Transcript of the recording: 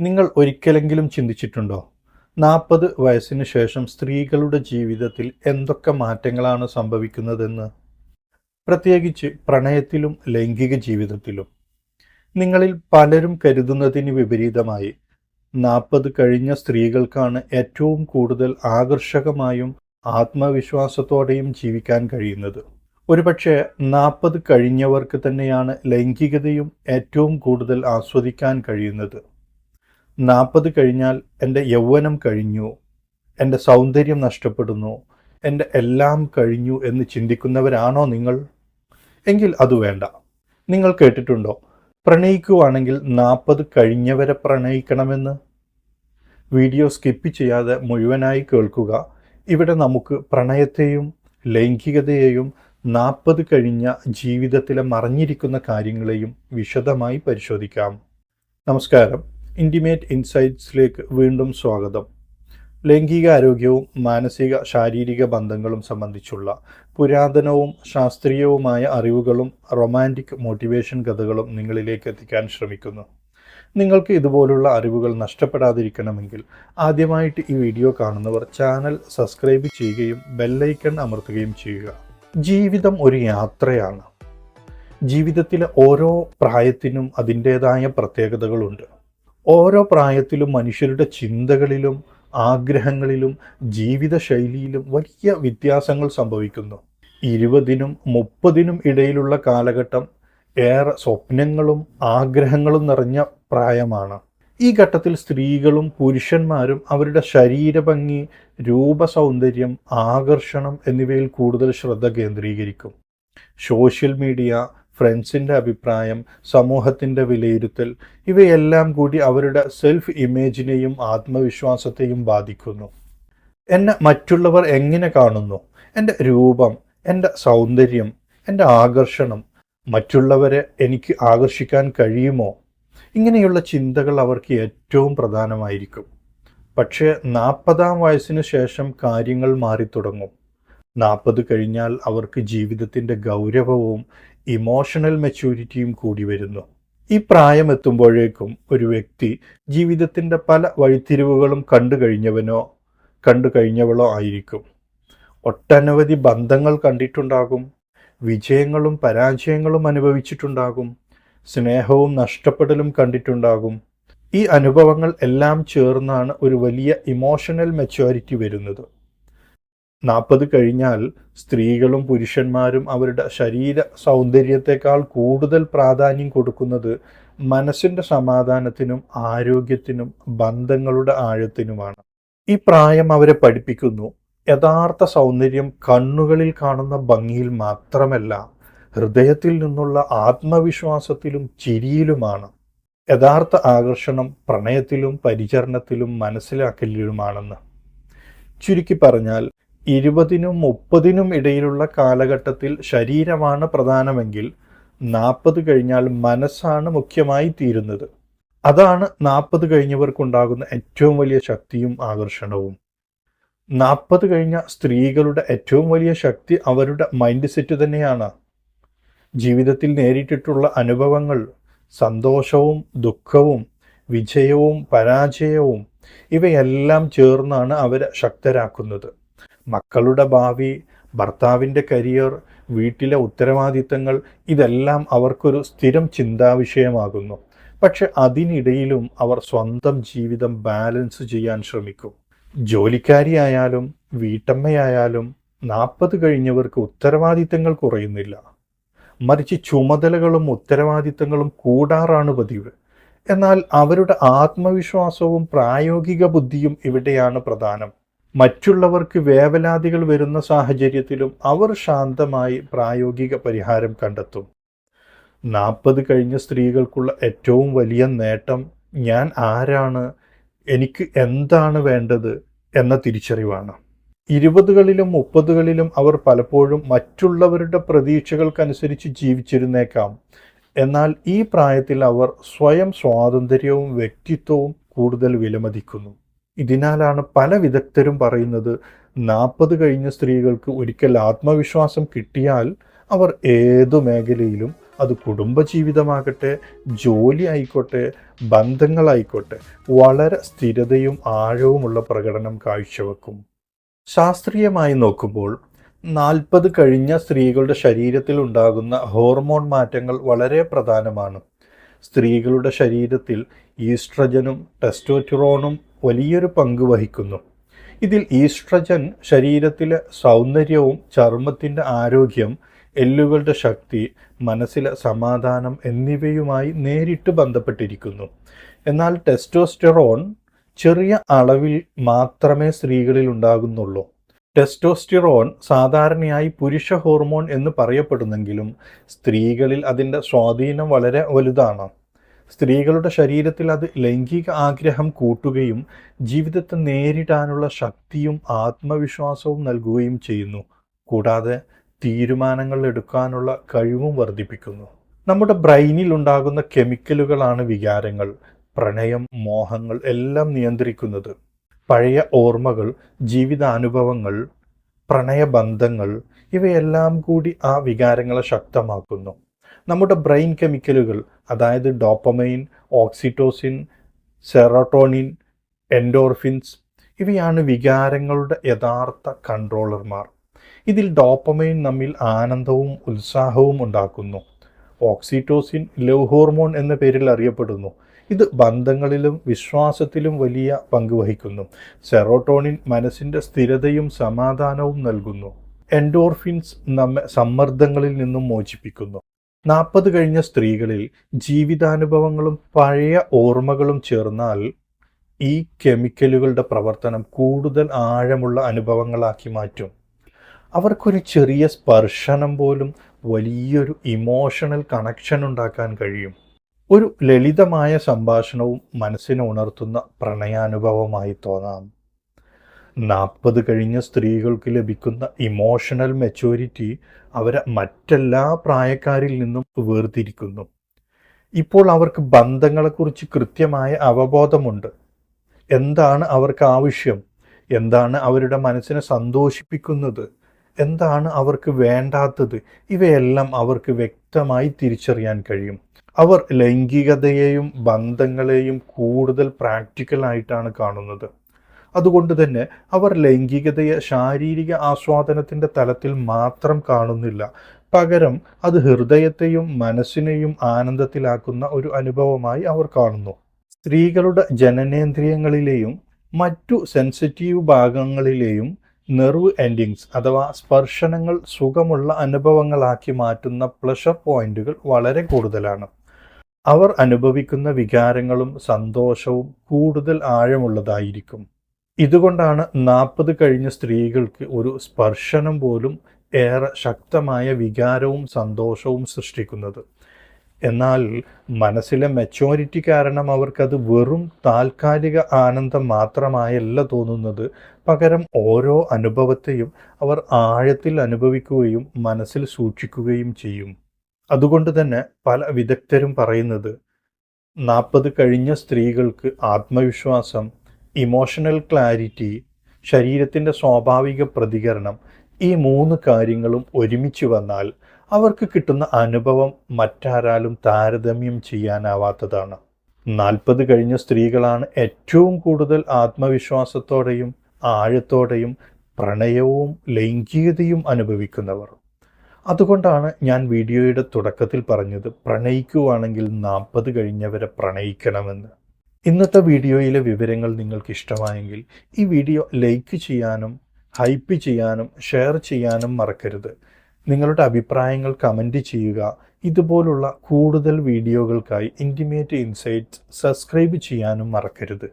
നിങ്ങൾ ഒരിക്കലെങ്കിലും ചിന്തിച്ചിട്ടുണ്ടോ? നാൽപ്പത് വയസ്സിന് ശേഷം സ്ത്രീകളുടെ ജീവിതത്തിൽ എന്തൊക്കെ മാറ്റങ്ങളാണ് സംഭവിക്കുന്നതെന്ന്? പ്രത്യേകിച്ച് പ്രണയത്തിലും ലൈംഗിക ജീവിതത്തിലും. നിങ്ങളിൽ പലരും കരുതുന്നതിന് വിപരീതമായി. നാൽപ്പത് കഴിഞ്ഞ സ്ത്രീകൾക്കാണ് ഏറ്റവും കൂടുതൽ ആകർഷകമായും ആത്മവിശ്വാസത്തോടെയും ജീവിക്കാൻ കഴിയുന്നത്. ഒരുപക്ഷെ നാൽപ്പത് കഴിഞ്ഞവർക്ക് തന്നെയാണ് ലൈംഗികതയും ഏറ്റവും കൂടുതൽ ആസ്വദിക്കാൻ കഴിയുന്നത്. നാൽപ്പത് കഴിഞ്ഞാൽ എന്റെ യൗവനം കഴിഞ്ഞു എന്റെ സൗന്ദര്യം നഷ്ടപ്പെടുന്നു എന്റെ എല്ലാം കഴിഞ്ഞു എന്ന് ചിന്തിക്കുന്നവരാണോ നിങ്ങൾ? എങ്കിൽ അത് വേണ്ട. നിങ്ങൾ കേട്ടിട്ടുണ്ടോ? പ്രണയിക്കുവാണെങ്കിൽ നാൽപ്പത് കഴിഞ്ഞവരെ പ്രണയിക്കണമെന്ന്? വീഡിയോ സ്കിപ്പ് ചെയ്യാതെ മുഴുവനായി കേൾക്കുക. ഇവിടെ നമുക്ക് പ്രണയത്തെയും ലൈംഗികതയെയും നാൽപ്പത് കഴിഞ്ഞ ജീവിതത്തിലെ മറിഞ്ഞിരിക്കുന്ന കാര്യങ്ങളെയും വിശദമായി പരിശോധിക്കാം. നമസ്കാരം. ഇന്റിമേറ്റ് ഇൻസൈറ്റ്സിലേക്ക് വീണ്ടും സ്വാഗതം. ലൈംഗിക ആരോഗ്യവും മാനസിക ശാരീരിക ബന്ധങ്ങളും സംബന്ധിച്ചുള്ള പുരാതനവും ശാസ്ത്രീയവുമായ അറിവുകളും റൊമാന്റിക് മോട്ടിവേഷൻ കഥകളും നിങ്ങളിലേക്ക് എത്തിക്കാൻ ശ്രമിക്കുന്നു. നിങ്ങൾക്ക് ഇതുപോലുള്ള അറിവുകൾ നഷ്ടപ്പെടാതിരിക്കണമെങ്കിൽ ആദ്യമായിട്ട് ഈ വീഡിയോ കാണുന്നവർ ചാനൽ സബ്സ്ക്രൈബ് ചെയ്യുകയും ബെല്ലൈക്കൺ അമർത്തുകയും ചെയ്യുക. ജീവിതം ഒരു യാത്രയാണ്. ജീവിതത്തിലെ ഓരോ പ്രായത്തിനും അതിന്റേതായ പ്രത്യേകതകളുണ്ട്. ഓരോ പ്രായത്തിലും മനുഷ്യരുടെ ചിന്തകളിലും ആഗ്രഹങ്ങളിലും ജീവിതശൈലിയിലും വലിയ വ്യത്യാസങ്ങൾ സംഭവിക്കുന്നു. ഇരുപതിനും മുപ്പതിനും ഇടയിലുള്ള കാലഘട്ടം ഏറെ സ്വപ്നങ്ങളും ആഗ്രഹങ്ങളും നിറഞ്ഞ പ്രായമാണ്. ഈ ഘട്ടത്തിൽ സ്ത്രീകളും പുരുഷന്മാരും അവരുടെ ശരീരഭംഗി രൂപസൗന്ദര്യം ആകർഷണം എന്നിവയിൽ കൂടുതൽ ശ്രദ്ധ കേന്ദ്രീകരിക്കും. സോഷ്യൽ മീഡിയ ഫ്രണ്ട്സിന്റെ അഭിപ്രായം സമൂഹത്തിന്റെ വിലയിരുത്തൽ ഇവയെല്ലാം കൂടി അവരുടെ സെൽഫ് ഇമേജിനെയും ആത്മവിശ്വാസത്തെയും ബാധിക്കുന്നു. എന്നെ മറ്റുള്ളവർ എങ്ങനെ കാണുന്നു? എന്റെ രൂപം എന്റെ സൗന്ദര്യം എന്റെ ആകർഷണം മറ്റുള്ളവരെ എനിക്ക് ആകർഷിക്കാൻ കഴിയുമോ? ഇങ്ങനെയുള്ള ചിന്തകൾ അവർക്ക് ഏറ്റവും പ്രധാനമായിരിക്കും. പക്ഷേ നാൽപ്പതാം വയസ്സിന് ശേഷം കാര്യങ്ങൾ മാറിത്തുടങ്ങും. നാൽപ്പത് കഴിഞ്ഞാൽ അവർക്ക് ജീവിതത്തിന്റെ ഗൗരവവും ഇമോഷണൽ മെച്യൂരിറ്റിയും കൂടി വരുന്നു. ഈ പ്രായം എത്തുമ്പോഴേക്കും ഒരു വ്യക്തി ജീവിതത്തിന്റെ പല വഴിത്തിരിവുകളും കണ്ടു കഴിഞ്ഞവനോ കണ്ടു കഴിഞ്ഞവളോ ആയിരിക്കും. ഒട്ടനവധി ബന്ധങ്ങൾ കണ്ടിട്ടുണ്ടാകും വിജയങ്ങളും പരാജയങ്ങളും അനുഭവിച്ചിട്ടുണ്ടാകും സ്നേഹവും നഷ്ടപ്പെടലും കണ്ടിട്ടുണ്ടാകും. ഈ അനുഭവങ്ങൾ എല്ലാം ചേർന്നാണ് ഒരു വലിയ ഇമോഷണൽ മെച്യൂരിറ്റി വരുന്നത്. നാൽപ്പത് കഴിഞ്ഞാൽ സ്ത്രീകളും പുരുഷന്മാരും അവരുടെ ശരീര സൗന്ദര്യത്തെക്കാൾ കൂടുതൽ പ്രാധാന്യം കൊടുക്കുന്നത് മനസ്സിന്റെ സമാധാനത്തിനും ആരോഗ്യത്തിനും ബന്ധങ്ങളുടെ ആഴത്തിനുമാണ്. ഈ പ്രായം അവരെ പഠിപ്പിക്കുന്നു. യഥാർത്ഥ സൗന്ദര്യം കണ്ണുകളിൽ കാണുന്ന ഭംഗിയിൽ മാത്രമല്ല ഹൃദയത്തിൽ നിന്നുള്ള ആത്മവിശ്വാസത്തിലും ചിരിയിലുമാണ്. യഥാർത്ഥ ആകർഷണം പ്രണയത്തിലും പരിചരണത്തിലും മനസ്സിലാക്കലിലുമാണെന്ന്. ചുരുക്കി പറഞ്ഞാൽ ഇരുപതിനും മുപ്പതിനും ഇടയിലുള്ള കാലഘട്ടത്തിൽ ശരീരമാണ് പ്രധാനമെങ്കിൽ നാൽപ്പത് കഴിഞ്ഞാൽ മനസ്സാണ് മുഖ്യമായി തീരുന്നത്. അതാണ് നാൽപ്പത് കഴിഞ്ഞവർക്കുണ്ടാകുന്ന ഏറ്റവും വലിയ ശക്തിയും ആകർഷണവും. നാൽപ്പത് കഴിഞ്ഞ സ്ത്രീകളുടെ ഏറ്റവും വലിയ ശക്തി അവരുടെ മൈൻഡ് സെറ്റ് തന്നെയാണ്. ജീവിതത്തിൽ നേരിട്ടിട്ടുള്ള അനുഭവങ്ങൾ സന്തോഷവും ദുഃഖവും വിജയവും പരാജയവും ഇവയെല്ലാം ചേർന്നാണ് അവരെ ശക്തരാക്കുന്നത്. മക്കളുടെ ഭാവി ഭർത്താവിന്റെ കരിയർ വീട്ടിലെ ഉത്തരവാദിത്തങ്ങൾ ഇതെല്ലാം അവർക്കൊരു സ്ഥിരം ചിന്താവിഷയമാകുന്നു. പക്ഷെ അതിനിടയിലും അവർ സ്വന്തം ജീവിതം ബാലൻസ് ചെയ്യാൻ ശ്രമിക്കും. ജോലിക്കാരിയായാലും വീട്ടമ്മയായാലും നാൽപ്പത് കഴിഞ്ഞവർക്ക് ഉത്തരവാദിത്തങ്ങൾ കുറയുന്നില്ല. മറിച്ച് ചുമതലകളും ഉത്തരവാദിത്തങ്ങളും കൂടാറാണ് പതിവ്. എന്നാൽ അവരുടെ ആത്മവിശ്വാസവും പ്രായോഗിക ബുദ്ധിയും ഇവിടെയാണ് പ്രധാനം. മറ്റുള്ളവർക്ക് വേവലാതികൾ വരുന്ന സാഹചര്യത്തിലും അവർ ശാന്തമായി പ്രായോഗിക പരിഹാരം കണ്ടെത്തും. നാൽപ്പത് കഴിഞ്ഞ സ്ത്രീകൾക്കുള്ള ഏറ്റവും വലിയ നേട്ടം ഞാൻ ആരാണ് എനിക്ക് എന്താണ് വേണ്ടത് എന്ന തിരിച്ചറിവാണ്. ഇരുപതുകളിലും മുപ്പതുകളിലും അവർ പലപ്പോഴും മറ്റുള്ളവരുടെ പ്രതീക്ഷകൾക്കനുസരിച്ച് ജീവിച്ചിരുന്നേക്കാം. എന്നാൽ ഈ പ്രായത്തിൽ അവർ സ്വയം സ്വാതന്ത്ര്യവും വ്യക്തിത്വവും കൂടുതൽ വിലമതിക്കുന്നു. ഇതിനാലാണ് പല വിദഗ്ധരും പറയുന്നത് നാൽപ്പത് കഴിഞ്ഞ സ്ത്രീകൾക്ക് ഒരിക്കൽ ആത്മവിശ്വാസം കിട്ടിയാൽ അവർ ഏതു മേഖലയിലും അത് കുടുംബജീവിതമാകട്ടെ ജോലി ആയിക്കോട്ടെ ബന്ധങ്ങളായിക്കോട്ടെ വളരെ സ്ഥിരതയും ആഴവുമുള്ള പ്രകടനം കാഴ്ചവെക്കും. ശാസ്ത്രീയമായി നോക്കുമ്പോൾ നാൽപ്പത് കഴിഞ്ഞ സ്ത്രീകളുടെ ശരീരത്തിൽ ഉണ്ടാകുന്ന ഹോർമോൺ മാറ്റങ്ങൾ വളരെ പ്രധാനമാണ്. സ്ത്രീകളുടെ ശരീരത്തിൽ ഈസ്ട്രജനും ടെസ്റ്റോറ്റിറോണും വലിയൊരു പങ്ക് വഹിക്കുന്നു. ഇതിൽ ഈസ്ട്രജൻ ശരീരത്തിലെ സൗന്ദര്യവും ചർമ്മത്തിന്റെ ആരോഗ്യം എല്ലുകളുടെ ശക്തി മനസ്സിലെ സമാധാനം എന്നിവയുമായി നേരിട്ട് ബന്ധപ്പെട്ടിരിക്കുന്നു. എന്നാൽ ടെസ്റ്റോസ്റ്റെറോൺ ചെറിയ അളവിൽ മാത്രമേ സ്ത്രീകളിൽ ഉണ്ടാകുന്നുള്ളൂ. ടെസ്റ്റോസ്റ്റിറോൺ സാധാരണയായി പുരുഷ ഹോർമോൺ എന്ന് പറയപ്പെടുന്നെങ്കിലും സ്ത്രീകളിൽ അതിന്റെ സ്വാധീനം വളരെ വലുതാണ്. സ്ത്രീകളുടെ ശരീരത്തിൽ അത് ലൈംഗിക ആഗ്രഹം കൂട്ടുകയും ജീവിതത്തെ നേരിടാനുള്ള ശക്തിയും ആത്മവിശ്വാസവും നൽകുകയും ചെയ്യുന്നു. കൂടാതെ തീരുമാനങ്ങൾ എടുക്കാനുള്ള കഴിവും വർദ്ധിപ്പിക്കുന്നു. നമ്മുടെ ബ്രെയിനിൽ ഉണ്ടാകുന്ന കെമിക്കലുകളാണ് വികാരങ്ങൾ പ്രണയം മോഹങ്ങൾ എല്ലാം നിയന്ത്രിക്കുന്നത്. പഴയ ഓർമ്മകൾ ജീവിതാനുഭവങ്ങൾ പ്രണയബന്ധങ്ങൾ ഇവയെല്ലാം കൂടി ആ വികാരങ്ങളെ ശക്തമാക്കുന്നു. നമ്മുടെ ബ്രെയിൻ കെമിക്കലുകൾ അതായത് ഡോപ്പമൈൻ ഓക്സിറ്റോസിൻ സെറോട്ടോണിൻ എൻഡോർഫിൻസ് ഇവയാണ് വികാരങ്ങളുടെ യഥാർത്ഥ കൺട്രോളർമാർ. ഇതിൽ ഡോപ്പമൈൻ നമ്മിൽ ആനന്ദവും ഉത്സാഹവും ഉണ്ടാക്കുന്നു. ഓക്സിറ്റോസിൻ ലവ് ഹോർമോൺ എന്ന പേരിൽ അറിയപ്പെടുന്നു. ഇത് ബന്ധങ്ങളിലും വിശ്വാസത്തിലും വലിയ പങ്ക് വഹിക്കുന്നു. സെറോട്ടോണിൻ മനസ്സിന്റെ സ്ഥിരതയും സമാധാനവും നൽകുന്നു. എൻഡോർഫിൻസ് നമ്മെ സമ്മർദ്ദങ്ങളിൽ നിന്നും മോചിപ്പിക്കുന്നു. നാൽപ്പത് കഴിഞ്ഞ സ്ത്രീകളിൽ ജീവിതാനുഭവങ്ങളും പഴയ ഓർമ്മകളും ചേർന്നാൽ ഈ കെമിക്കലുകളുടെ പ്രവർത്തനം കൂടുതൽ ആഴമുള്ള അനുഭവങ്ങളാക്കി മാറ്റും. അവർക്കൊരു ചെറിയ സ്പർശനം പോലും വലിയൊരു ഇമോഷണൽ കണക്ഷൻ ഉണ്ടാക്കാൻ കഴിയും. ഒരു ലളിതമായ സംഭാഷണവും മനസ്സിനെ ഉണർത്തുന്ന പ്രണയാനുഭവമായി തോന്നാം. നാൽപ്പത് കഴിഞ്ഞ സ്ത്രീകൾക്ക് ലഭിക്കുന്ന ഇമോഷണൽ മെച്ചൂരിറ്റി അവരെ മറ്റെല്ലാ പ്രായക്കാരിൽ നിന്നും വേർതിരിക്കുന്നു. ഇപ്പോൾ അവർക്ക് ബന്ധങ്ങളെക്കുറിച്ച് കൃത്യമായ അവബോധമുണ്ട്. എന്താണ് അവർക്ക് ആവശ്യം? എന്താണ് അവരുടെ മനസ്സിനെ സന്തോഷിപ്പിക്കുന്നത്? എന്താണ് അവർക്ക് വേണ്ടാത്തത്? ഇവയെല്ലാം അവർക്ക് വ്യക്തമായി തിരിച്ചറിയാൻ കഴിയും. അവർ ലൈംഗികതയെയും ബന്ധങ്ങളെയും കൂടുതൽ പ്രാക്ടിക്കലായിട്ടാണ് കാണുന്നത്. അതുകൊണ്ട് തന്നെ അവർ ലൈംഗികതയെ ശാരീരിക ആസ്വാദനത്തിന്റെ തലത്തിൽ മാത്രം കാണുന്നില്ല. പകരം അത് ഹൃദയത്തെയും മനസ്സിനെയും ആനന്ദത്തിലാക്കുന്ന ഒരു അനുഭവമായി അവർ കാണുന്നു. സ്ത്രീകളുടെ ജനനേന്ദ്രിയങ്ങളിലെയും മറ്റു സെൻസിറ്റീവ് ഭാഗങ്ങളിലെയും നെർവ് എൻഡിങ്സ് അഥവാ സ്പർശനങ്ങൾ സുഖമുള്ള അനുഭവങ്ങളാക്കി മാറ്റുന്ന പ്ലഷർ പോയിന്റുകൾ വളരെ കൂടുതലാണ്. അവർ അനുഭവിക്കുന്ന വികാരങ്ങളും സന്തോഷവും കൂടുതൽ ആഴമുള്ളതായിരിക്കും. ഇതുകൊണ്ടാണ് നാൽപ്പത് കഴിഞ്ഞ സ്ത്രീകൾക്ക് ഒരു സ്പർശനം പോലും ഏറെ ശക്തമായ വികാരവും സന്തോഷവും സൃഷ്ടിക്കുന്നത്. എന്നാൽ മനസ്സിലെ മെച്ചോരിറ്റി കാരണം അവർക്കത് വെറും താൽക്കാലിക ആനന്ദം മാത്രമായല്ല തോന്നുന്നത്. പകരം ഓരോ അനുഭവത്തെയും അവർ ആഴത്തിൽ അനുഭവിക്കുകയും മനസ്സിൽ സൂക്ഷിക്കുകയും ചെയ്യും. അതുകൊണ്ട് തന്നെ പല വിദഗ്ധരും പറയുന്നത് നാൽപ്പത് കഴിഞ്ഞ സ്ത്രീകൾക്ക് ആത്മവിശ്വാസം ഇമോഷണൽ ക്ലാരിറ്റി ശരീരത്തിന്റെ സ്വാഭാവിക പ്രതികരണം ഈ മൂന്ന് കാര്യങ്ങളും ഒരുമിച്ച് വന്നാൽ അവർക്ക് കിട്ടുന്ന അനുഭവം മറ്റാരാലും താരതമ്യം ചെയ്യാനാവാത്തതാണ്. നാൽപ്പത് കഴിഞ്ഞ സ്ത്രീകളാണ് ഏറ്റവും കൂടുതൽ ആത്മവിശ്വാസത്തോടെയും ആഴത്തോടെയും പ്രണയവും ലൈംഗികതയും അനുഭവിക്കുന്നവർ. അതുകൊണ്ടാണ് ഞാൻ വീഡിയോയുടെ തുടക്കത്തിൽ പറഞ്ഞത് പ്രണയിക്കുവാണെങ്കിൽ നാൽപ്പത് കഴിഞ്ഞവരെ പ്രണയിക്കണമെന്ന്. ഇന്നത്തെ വീഡിയോയിലെ വിവരങ്ങൾ നിങ്ങൾക്ക് ഇഷ്ടമായെങ്കിൽ ഈ വീഡിയോ ലൈക്ക് ചെയ്യാനും ഹൈപ്പ് ചെയ്യാനും ഷെയർ ചെയ്യാനും മറക്കരുത്. നിങ്ങളുടെ അഭിപ്രായങ്ങൾ കമന്റ് ചെയ്യുക. ഇതുപോലുള്ള കൂടുതൽ വീഡിയോകൾക്കായി ഇന്റിമേറ്റ് ഇൻസൈറ്റ്സ് സബ്സ്ക്രൈബ് ചെയ്യാനും മറക്കരുത്.